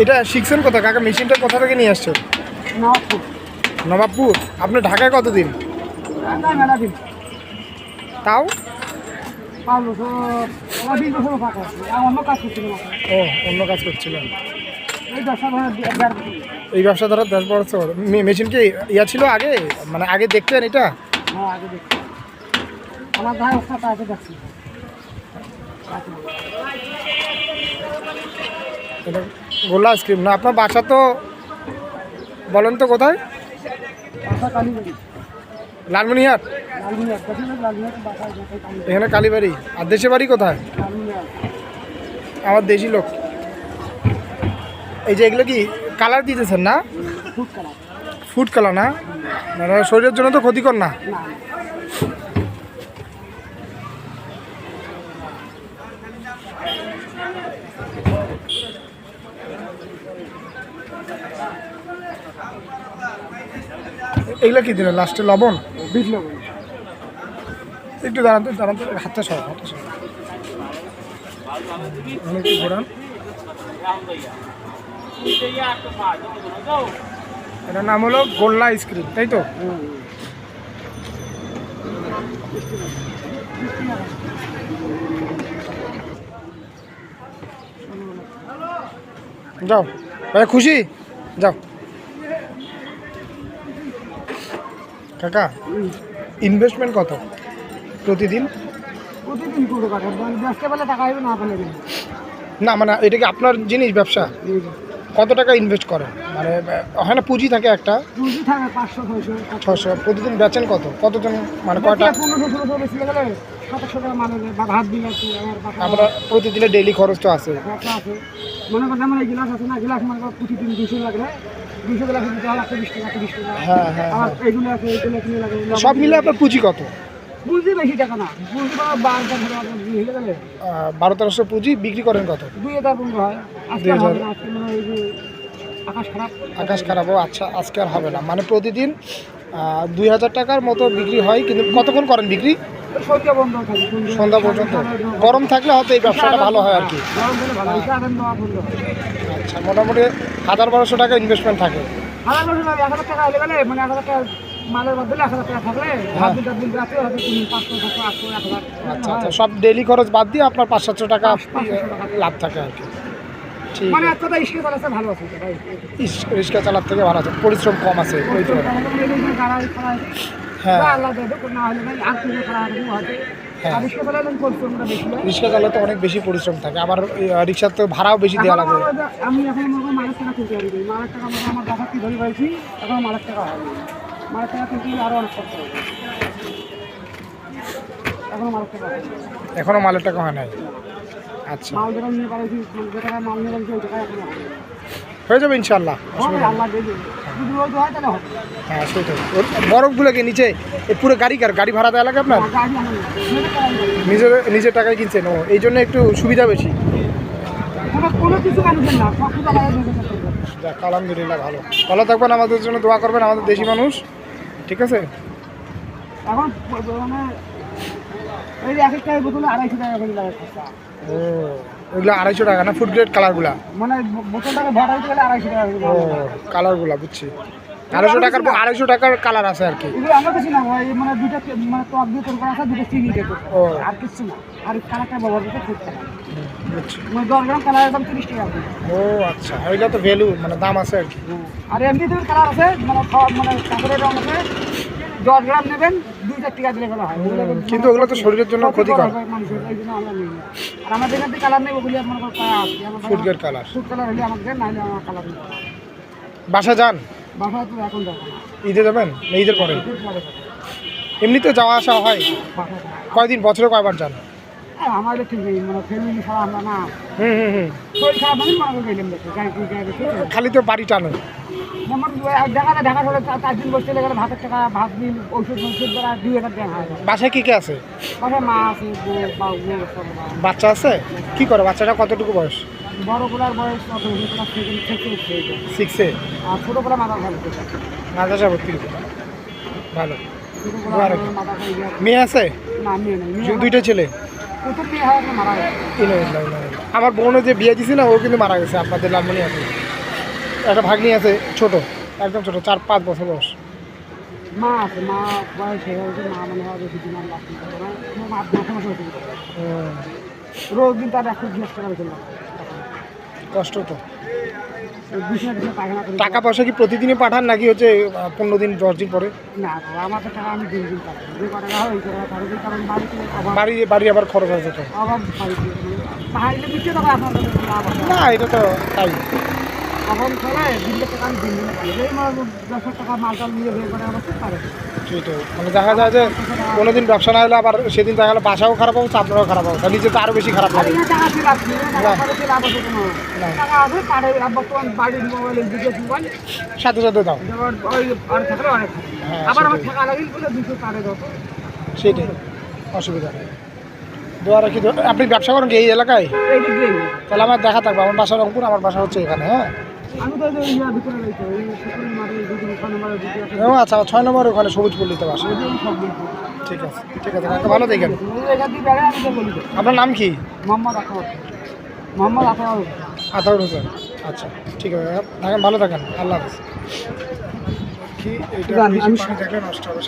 এটা শিখছেন কোথায়? কাকা মেশিনটা কোথা থেকে নিয়ে আসছেন? নবাবপুর। নবাবপুর? আপনি ঢাকায় কতদিন? দিন তাও? ও অন্য কাজ করছিলেন। এই ব্যবসা ধরো দশ বছর। মেশিন কি ইয়া ছিল আগে? মানে আগে দেখতেন এটা? হ্যাঁ আমার গোল্লা আইসক্রিম না আপনার বাসা তো বলেন তো কোথায়? লালমনিহাট? এখানে কালীবাড়ি। আর দেশে বাড়ি কোথায়? আমার দেশি লোক। এই যে এগুলো কি কালার দিতেছেন না? ফুড কালার না, শরীরের জন্য তো ক্ষতিকর না। এগুলো কি দিলেন? লাস্টে লবণ? বিশ লবণ। একটু দাঁড়ান তো দাঁড়ান তো হাতটা সর হাতটা সর অনেক ঘোরান? এটার নাম হলো গোল্লা আইসক্রিম তাই তো? যাও ভাই খুশি? যাও। কাকা ইনভেস্টমেন্ট কত প্রতিদিন? প্রতিদিন করব কাকা ব্যস্ত পেলে টাকা হবে না মানে এটা কি আপনার জিনিস ব্যবসা? কত টাকা ইনভেস্ট করেন? মানে হয় না পুঁজি থাকে একটা? পুঁজি থাকে পাঁচশো ছশো প্রতিদিন বেচেন কত? কতজন মানে কয়টা? পনেরো ষোলোশো বেশি গেলে সাতাশশো টাকা বা ভাত দিলে একটু আমার বাসা আমরা প্রতিদিনের ডেইলি খরচ তো আছে। খরচা আছে। মনে করেন আমার এই গ্লাস আছে না গ্লাস মনে করেন প্রতিদিন দুশো লাগলে দুশো গ্লাস দিতে হয় একশো বিশ টাকা তিরিশ টাকা। হ্যাঁ হ্যাঁ এইগুলো আছে এইগুলো কিনে লাগে সব মিলে আপনার পুঁজি কত? বেশি টাকা না। বারো তেরোশো পুঁজি বিক্রি করেন কত? দুই হাজার পনেরো হয় আজকে দুই আর হাজার। হবে না আজকে মনে হয় আকাশ খারাপ। আকাশ খারাপ ও আচ্ছা আজকে আর হবে না। মানে প্রতিদিন দুই হাজার টাকার মতো বিক্রি হয় কিন্তু কতক্ষণ করেন বিক্রি? সন্ধ্যা বন্ধ থাকে সন্ধ্যা পর্যন্ত। গরম থাকলে হয়তো এই ব্যবসাটা ভালো হয় আর কি। আচ্ছা মোটামুটি হাজার বারোশো টাকা ইনভেস্টমেন্ট থাকে। হাজার এক হাজার টাকা এলে গেলে মানে এক হাজার টাকা হ্যাঁ। আচ্ছা আচ্ছা সব ডেইলি খরচ বাদ দিয়ে আপনার পাঁচ সাতশো টাকা লাভ থাকে আর কি। মানে এক কথা ভালো আছে রিক্সা চালার থেকে ভালো আছে পরিশ্রম কম আছে আল্লাহ না হলে ভাই আর কিছু খারাপ হবে হ্যাঁ। হয়। রিক্সা চালাতে অনেক বেশি পরিশ্রম থাকে। আবার রিক্সার তো ভাড়াও বেশি দেওয়া লাগে। আমি এখন মালের টাকা তুলতে পারি মালের টাকা আমার কি ধরে পাইছি এখন মালের টাকা হয় মালের টাকা তুলতে গেলে আরও অনেক খরচ হবে। টাকা হয় এখনও মালের টাকা হয় নাই? আচ্ছা। হয়ে যাবে ইনশাল্লাহ দেবে। হয় বরফগুলোকে নিচে পুরো গাড়ি কার, গাড়ি ভাড়া দেওয়া লাগে আপনার। নিজের নিজের টাকায় কিনছেন, ও, এই জন্য একটু সুবিধা বেশি। আলহামদুলিল্লাহ, ভালো। ভালো থাকবেন, আমাদের জন্য দোয়া করবেন, আমাদের দেশি মানুষ, ঠিক আছে? এখন ও। ওইগুলো আড়াইশো টাকা না ফুড গ্রেড কালারগুলা মানে বোতলটাকে গেলে আড়াইশো টাকা ও কালারগুলা বুঝছি। আড়াইশো টাকার আড়াইশো টাকার কালার আছে আর কি। এগুলো আমার কাছে না ভাই মানে দুইটা মানে টক দিয়ে তৈরি করা আছে দুটো চিনি দিয়ে ও। আর কিছু না। আর কালারটা ব্যবহার করতে ঠিক টাকা বুঝছি। মানে দশ গ্রাম কালারের দাম তিরিশ টাকা। ও আচ্ছা ওইটা তো ভ্যালু মানে দাম আছে আর কি। আর এমনি কালার আছে মানে মানে কাপড়ের রং আছে। দশ গ্রাম নেবেন দুই চার টাকা দিলে ভালো হয়। কিন্তু ওগুলো তো শরীরের জন্য ক্ষতিকর। মানুষের, এই জন্য আমরা নিই না। আর আমাদের এখান থেকে কালার নেই ওগুলি হলে আমাকে দেন নাহলে আমার কালার নেই বাসা যান। বাসা তো এখন না। ঈদে যাবেন? না ঈদের পরে? এমনিতে যাওয়া আসা হয়। কয়দিন? বছরে কয়বার যান? আমাদের ঠিক নেই মানে ফ্যামিলি ছাড়া আমরা না। হুম হুম হুম। শরীর খারাপ হলে মনে করে গেলাম দেখতে গাড়ি গাড়ি খালি তো বাড়ি টানো। হলে চার দিন বসতে গেলে ভাতের টাকা ভাত দিন ঔষধ ঔষধ দ্বারা দুই হাজার টাকা হয় বাসায় কি কে আছে? বাসায় মা। বাচ্চা আছে? কি করে বাচ্চাটা কতটুকু বয়স? বড় পোলার বয়স কত। সিক্সে আর ছোটো পোলা মাথা ভালো। মাদ্রাসা ভর্তি মেয়ে আছে? দুইটা ছেলে? আমার বোনের যে বিয়ে দিছি না ও কিন্তু মারা গেছে আপনাদের লালমনি আছে একটা ভাগ্নি আছে ছোট একদম ছোট চার পাঁচ বছর বয়স। মা আছে মা বয়স হয়ে গেছে মা মনে হয় বেশি দিন রোজ তার একশো টাকা কষ্ট তো। টাকা পয়সা কি প্রতিদিনই পাঠান নাকি হচ্ছে পনেরো দিন দশ দিন পরে? না টাকা আমি দিন দিন বাড়ি বাড়ি আবার খরচ আছে তো না এটা তো তাই। তখন চলে দিনটা টাকা আমি দিন দিনে এই দশ টাকা মাল টাল নিয়ে বের করে আমার পারে মানে দেখা যায় যে কোনোদিন ব্যবসা না হলে আবার সেদিন দেখা গেলো বাসাও খারাপ হবে আপনারাও খারাপ হবে নিজে তো আরও বেশি খারাপ লাগে। এখানে মোবাইল সাথে সাথে দাও। হ্যাঁ, আবার আমার সেটাই। বলে দুশো অসুবিধা নেই। দোয়া রাখি আপনি ব্যবসা করেন কি এই এলাকায়? তাহলে আমার দেখা থাকবে আমার বাসা রংপুর আমার বাসা হচ্ছে এখানে হ্যাঁ? আচ্ছা ছয় নম্বর ওখানে সবুজ পল্লীতে বাসা ঠিক আছে ঠিক আছে কাকা ভালো দেখেন। আপনার নাম কি? মোহাম্মদ আতাউর মোহাম্মদ আতাউর আতাউর হোসেন। আচ্ছা ঠিক আছে। থাকেন ভালো থাকেন। আল্লাহ হাফিজ। কি পানি থাকলে নষ্ট হবে